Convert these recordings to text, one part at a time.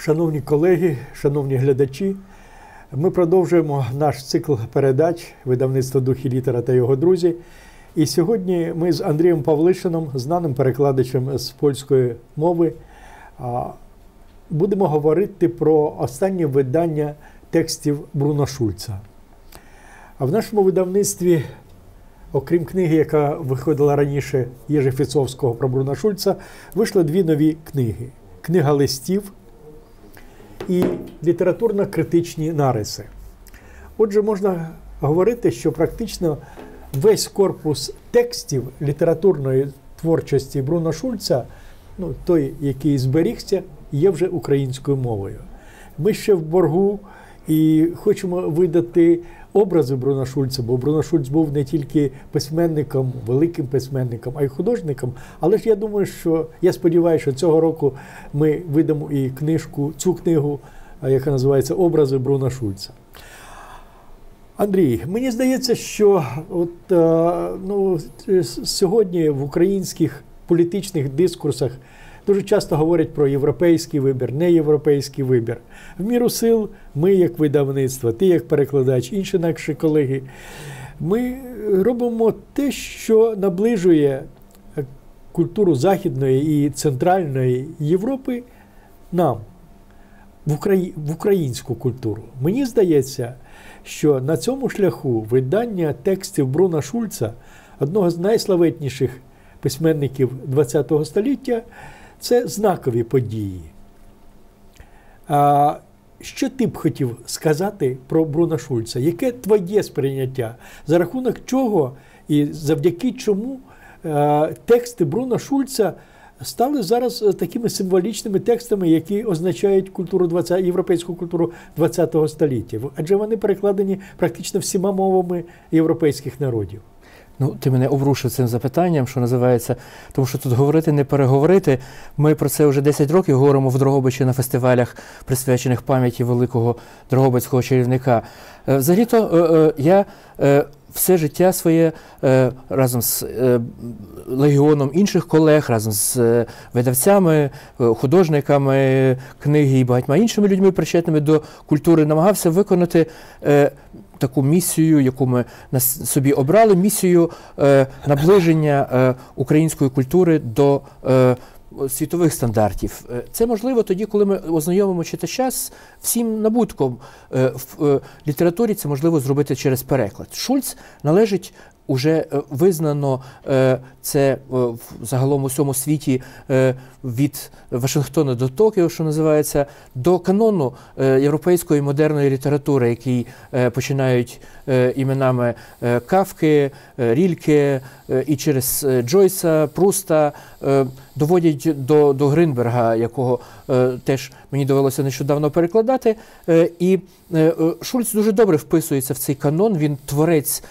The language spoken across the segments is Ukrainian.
Шановні колеги, шановні глядачі, ми продовжуємо наш цикл передач видавництва Духі літера та його друзі. І сьогодні ми з Андрієм Павлишином, знаним перекладачем з польської мови, будемо говорити про останнє видання текстів Бруно Шульца. А в нашому видавництві, окрім книги, яка виходила раніше Єжи Фіцовського про Бруно Шульца, вийшли дві нові книги: книга листів і літературно-критичні нариси. Отже, можна говорити, що практично весь корпус текстів літературної творчості Бруно Шульца, ну, той, який зберігся, є вже українською мовою. Ми ще в боргу і хочемо видати образи Бруно Шульца, бо Бруно Шульц був не тільки письменником, великим письменником, а й художником. Але ж я думаю, що я сподіваюся, що цього року ми видамо і книжку, цю книгу, яка називається Образи Бруно Шульца. Андрій, мені здається, що от, ну, сьогодні в українських політичних дискурсах дуже часто говорять про європейський вибір, неєвропейський вибір. В міру сил, ми, як видавництво, ти як перекладач, інші наші колеги, ми робимо те, що наближує культуру Західної і Центральної Європи нам в, Украї... в українську культуру. Мені здається, що на цьому шляху видання текстів Бруна Шульца, одного з найславетніших письменників ХХ століття, це знакові події. А що ти б хотів сказати про Бруна Шульца? Яке твоє сприйняття? За рахунок чого і завдяки чому е, тексти Бруна Шульца стали зараз такими символічними текстами, які означають культуру 20, європейську культуру ХХ століття? Адже вони перекладені практично всіма мовами європейських народів. Ну, ти мене обрушив цим запитанням, що називається, тому що тут говорити, не переговорити. Ми про це вже 10 років говоримо в Дрогобичі на фестивалях, присвячених пам'яті великого Дрогобицького чарівника. Е, взагалі-то е, е, я все життя своє разом з легіоном інших колег, разом з видавцями, художниками книги і багатьма іншими людьми, причетними до культури, намагався виконати таку місію, яку ми на собі обрали, місію е, наближення е, української культури до е, світових стандартів. Е, це можливо тоді, коли ми ознайомимо читача з всім набутком е, в е, літературі. Це можливо зробити через переклад. Шульц належить Уже е, визнано е, це е, в загалом у всьому світі від Вашингтона до Токіо, що називається, до канону європейської модерної літератури, який починають іменами Кавки, Рільке і через Джойса, Пруста доводять до до Гринберга, якого теж мені довелося нещодавно перекладати. І Шульц дуже добре вписується в цей канон. Він творець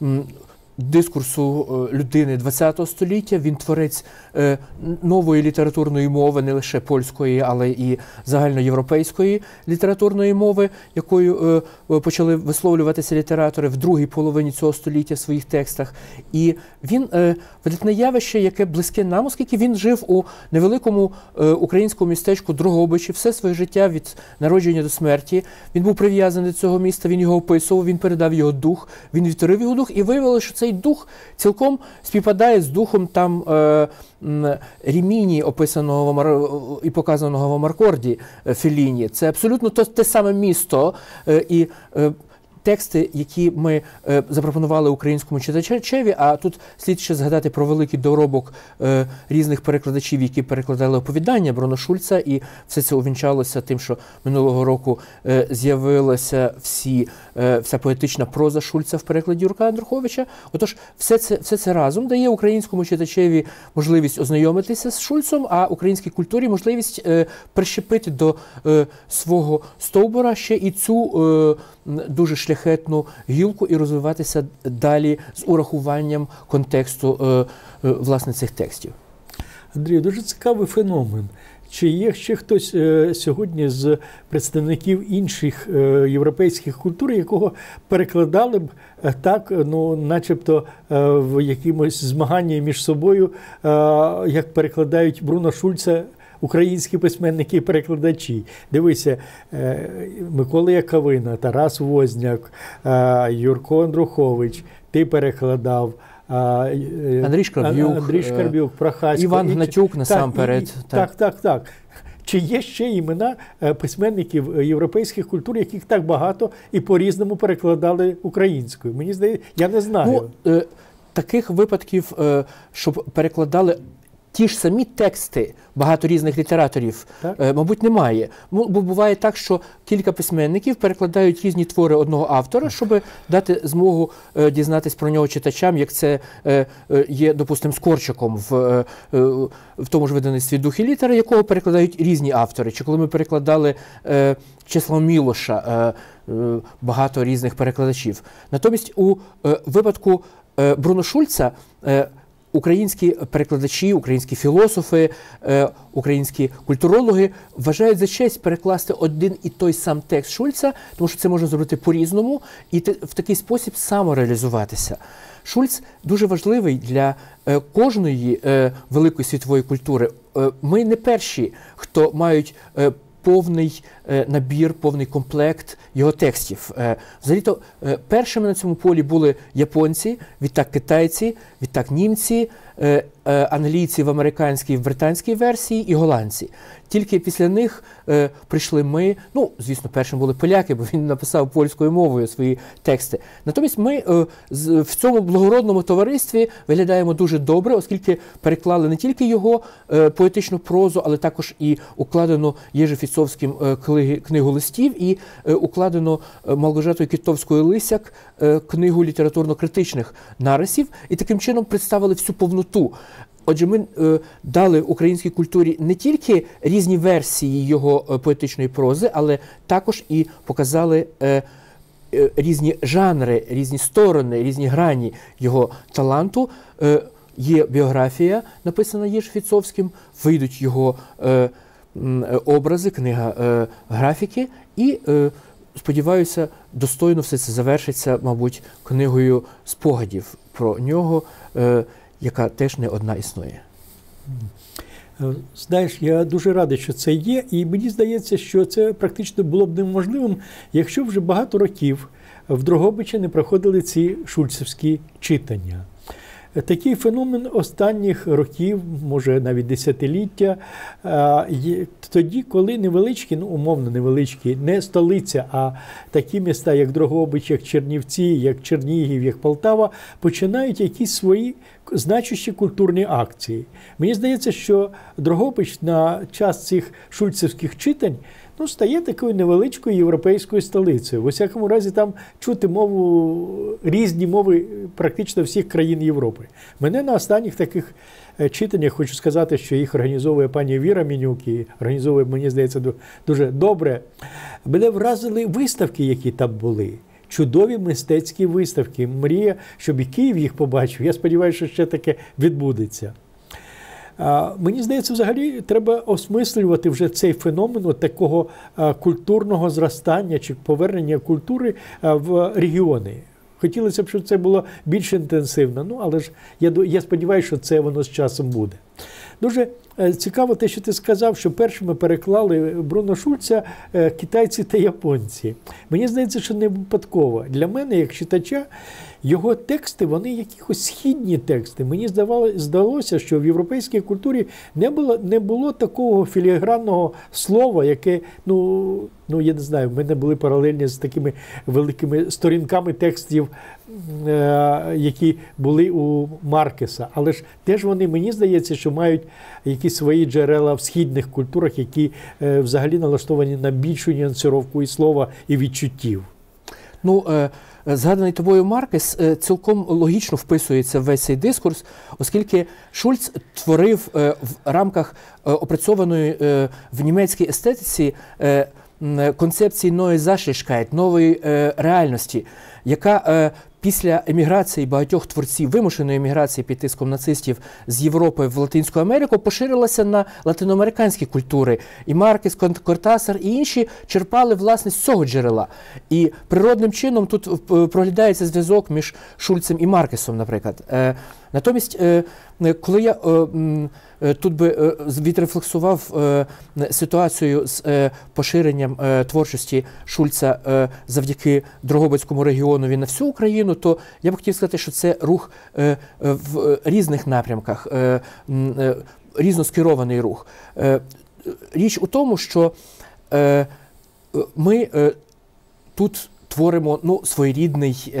嗯 дискурсу е, людини ХХ століття. Він творець е, нової літературної мови, не лише польської, але і загальноєвропейської літературної мови, якою е, почали висловлюватися літератори в другій половині цього століття в своїх текстах. І він видатне явище, яке близьке нам, оскільки він жив у невеликому українському містечку Дрогобичі все своє життя від народження до смерті. Він був прив'язаний до цього міста, він його описував, він передав його дух, він відтворив його дух, і виявилося, що цей дух цілком співпадає з духом там е, Ріміні, описаного в і показаного в Амаркорді е, Феліні. Це абсолютно те, саме місто. Е, і тексти, які ми е, запропонували українському читачеві, а тут слід ще згадати про великий доробок е, різних перекладачів, які перекладали оповідання Бруно Шульца, і все це увінчалося тим, що минулого року е, з'явилася всі, вся поетична проза Шульца в перекладі Юрка Андруховича. Отож, все це все це разом дає українському читачеві можливість ознайомитися з Шульцом, а українській культурі можливість прищепити до свого стовбура ще і цю дуже шляхетну шляхетну гілку і розвиватися далі з урахуванням контексту е, е, власне цих текстів. Андрій, дуже цікавий феномен. Чи є ще хтось е, сьогодні з представників інших європейських культур, якого перекладали б так, ну, начебто в якимось змаганні між собою, як перекладають Бруно Шульца українські письменники і перекладачі. Дивися, е, Микола Яковина, Тарас Возняк, е, Юрко Андрухович, ти перекладав. е, Андрій Шкарбюк, Андрій Шкарбюк, Прохасько. Іван Гнатюк насамперед. так. Так, так, так. Чи є ще імена письменників європейських культур, яких так багато і по-різному перекладали українською? Мені здається, я не знаю. Ну, е, таких випадків, е, щоб перекладали ті ж самі тексти багато різних літераторів, Так. е, мабуть, немає. Бо буває так, що кілька письменників перекладають різні твори одного автора, щоб дати змогу е, дізнатись про нього читачам, як це е, є, допустимо, з Корчаком в, в тому ж видавництві «Дух і літери, якого перекладають різні автори. Чи коли ми перекладали Чеслава Мілоша, багато різних перекладачів. Натомість у випадку Бруно Шульца українські перекладачі, українські філософи, е, українські культурологи вважають за честь перекласти один і той сам текст Шульца, тому що це можна зробити по-різному і в такий спосіб самореалізуватися. Шульц дуже важливий для е, кожної е, великої світової культури. Ми не перші, хто мають повний е, набір, повний комплект його текстів. Е, Взагалі-то е, першими на цьому полі були японці, відтак китайці, відтак німці, англійці в американській, в британській версії і голландці. Тільки після них е, прийшли ми. Ну, звісно, першим були поляки, бо він написав польською мовою свої тексти. Натомість ми е, в цьому благородному товаристві виглядаємо дуже добре, оскільки переклали не тільки його е, поетичну прозу, але також і укладену Єжефіцовським е, книгу листів і е, укладену е, Малгожатою Кітовською Лисяк е, книгу літературно-критичних нарисів, і таким чином представили всю повноту. Отже, ми е, дали українській культурі не тільки різні версії його е, поетичної прози, але також і показали е, е, різні жанри, різні сторони, різні грані його таланту. Е, є біографія, написана Єшфіцовським, вийдуть його е, образи, книга е, графіки, і е, сподіваюся, достойно все це завершиться, мабуть, книгою спогадів про нього, е, яка теж не одна існує. Е, Знаєш, я дуже радий, що це є, і мені здається, що це практично було б неможливим, якщо вже багато років в Дрогобичі не проходили ці шульцевські читання. Е, Такий феномен останніх років, може навіть десятиліття, е, тоді, коли невеличкі, ну умовно невеличкі, не столиця, а такі міста, як Дрогобич, як Чернівці, як Чернігів, як Полтава, починають якісь свої значущі культурні акції. Мені здається, що Дрогобич на час цих шульцевських читань ну, стає такою невеличкою європейською столицею. В усякому разі, там чути мову різні мови практично всіх країн Європи. Мене на останніх таких е, читаннях хочу сказати, що їх організовує пані Віра Мінюк і організовує, мені здається, дуже добре. Мене вразили виставки, які там були. Чудові мистецькі виставки. Мрія, щоб і Київ їх побачив. Я сподіваюся, що ще таке відбудеться. Мені здається, взагалі треба осмислювати вже цей феномен такого культурного зростання чи повернення культури в регіони. Хотілося б, щоб це було більш інтенсивно, ну але ж я, я сподіваюся, що це воно з часом буде. Дуже цікаво те, що ти сказав, що першими переклали Бруно Шульца е, китайці та японці. Мені здається, що не випадково. Для мене, як читача, його тексти, вони якихось східні тексти. Мені здалося, що в європейській культурі не було, не було такого філігранного слова, яке, ну, ну я не знаю, в мене були паралельні з такими великими сторінками текстів, е, які були у Маркеса. Але ж теж вони, мені здається, що мають якісь свої джерела в східних культурах, які е, взагалі налаштовані на більшу нюансировку і слова, і відчуттів. Ну, е, згаданий тобою Маркес е, цілком логічно вписується в весь цей дискурс, оскільки Шульц творив е, в рамках е, опрацьованої в німецькій естетиці концепції нової Зашлішкайт, нової реальності, яка після еміграції багатьох творців, вимушеної еміграції під тиском нацистів з Європи в Латинську Америку, поширилася на латиноамериканські культури. І Маркес, Кортасар і інші черпали власне з цього джерела. І природним чином тут е, проглядається зв'язок між Шульцем і Маркесом, наприклад. Натомість, е, е, коли я е, тут би відрефлексував ситуацію з поширенням творчості Шульца завдяки Дрогобицькому регіонові на всю Україну, то я б хотів сказати, що це рух в різних напрямках, різноскерований рух. Річ у тому, що ми тут творимо ну, своєрідний.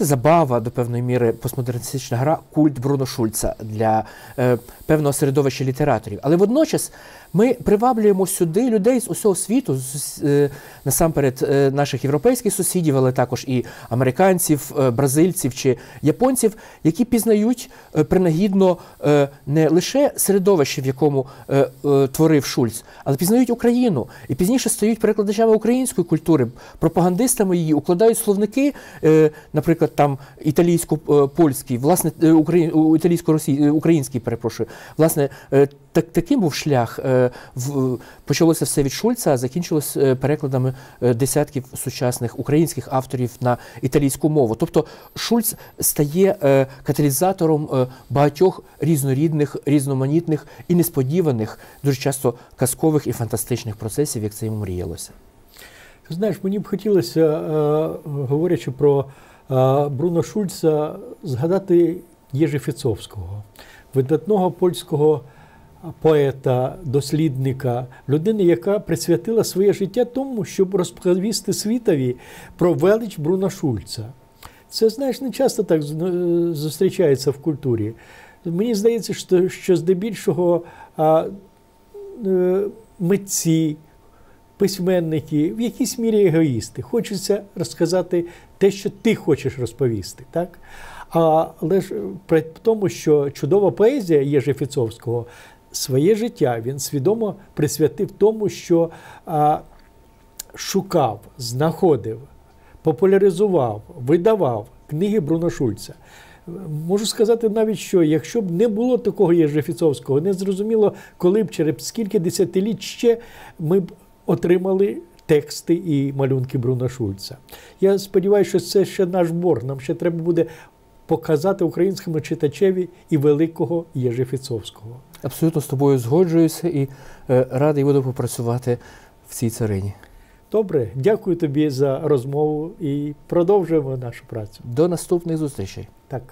Це забава до певної міри постмодерністична гра, культ Бруно Шульца для е, певного середовища літераторів. Але водночас ми приваблюємо сюди людей з усього світу, з, е, насамперед е, наших європейських сусідів, але також і американців, е, бразильців чи японців, які пізнають е, принагідно е, не лише середовище, в якому творив Шульц, але пізнають Україну і пізніше стають перекладачами української культури, пропагандистами її, укладають словники, наприклад, там італійсько-польський, власне, е, украї- італійсько-російський, український, перепрошую. Власне, е, так, таким був шлях. Е, почалося все від Шульца, а закінчилось е, перекладами е, десятків сучасних українських авторів на італійську мову. Тобто Шульц стає е, каталізатором е, багатьох різнорідних, різноманітних і несподіваних, дуже часто казкових і фантастичних процесів, як це йому мріялося. Знаєш, мені б хотілося, е, говорячи про е, Бруно Шульца, згадати Єжи Фіцовського, видатного польського поета, дослідника, людини, яка присвятила своє життя тому, щоб розповісти світові про велич Бруно Шульца. Це, знаєш, не часто так зустрічається в культурі. Мені здається, що, що здебільшого а, е, митці, письменники в якійсь мірі егоїсти. Хочеться розказати те, що ти хочеш розповісти. Так? Але ж е, при тому, що чудова поезія Єжи Фіцовського своє життя він свідомо присвятив тому, що а, шукав, знаходив, популяризував, видавав книги Бруно Шульца. Можу сказати навіть, що якщо б не було такого Єжефіцовського, не зрозуміло, коли б через скільки десятиліть ще ми б отримали тексти і малюнки Бруно Шульца. Я сподіваюся, що це ще наш борг. Нам ще треба буде показати українському читачеві і великого Єжефіцовського. Абсолютно з тобою згоджуюся і е, радий буду попрацювати в цій царині. Добре, дякую тобі за розмову і продовжуємо нашу працю. До наступних зустрічей. Так.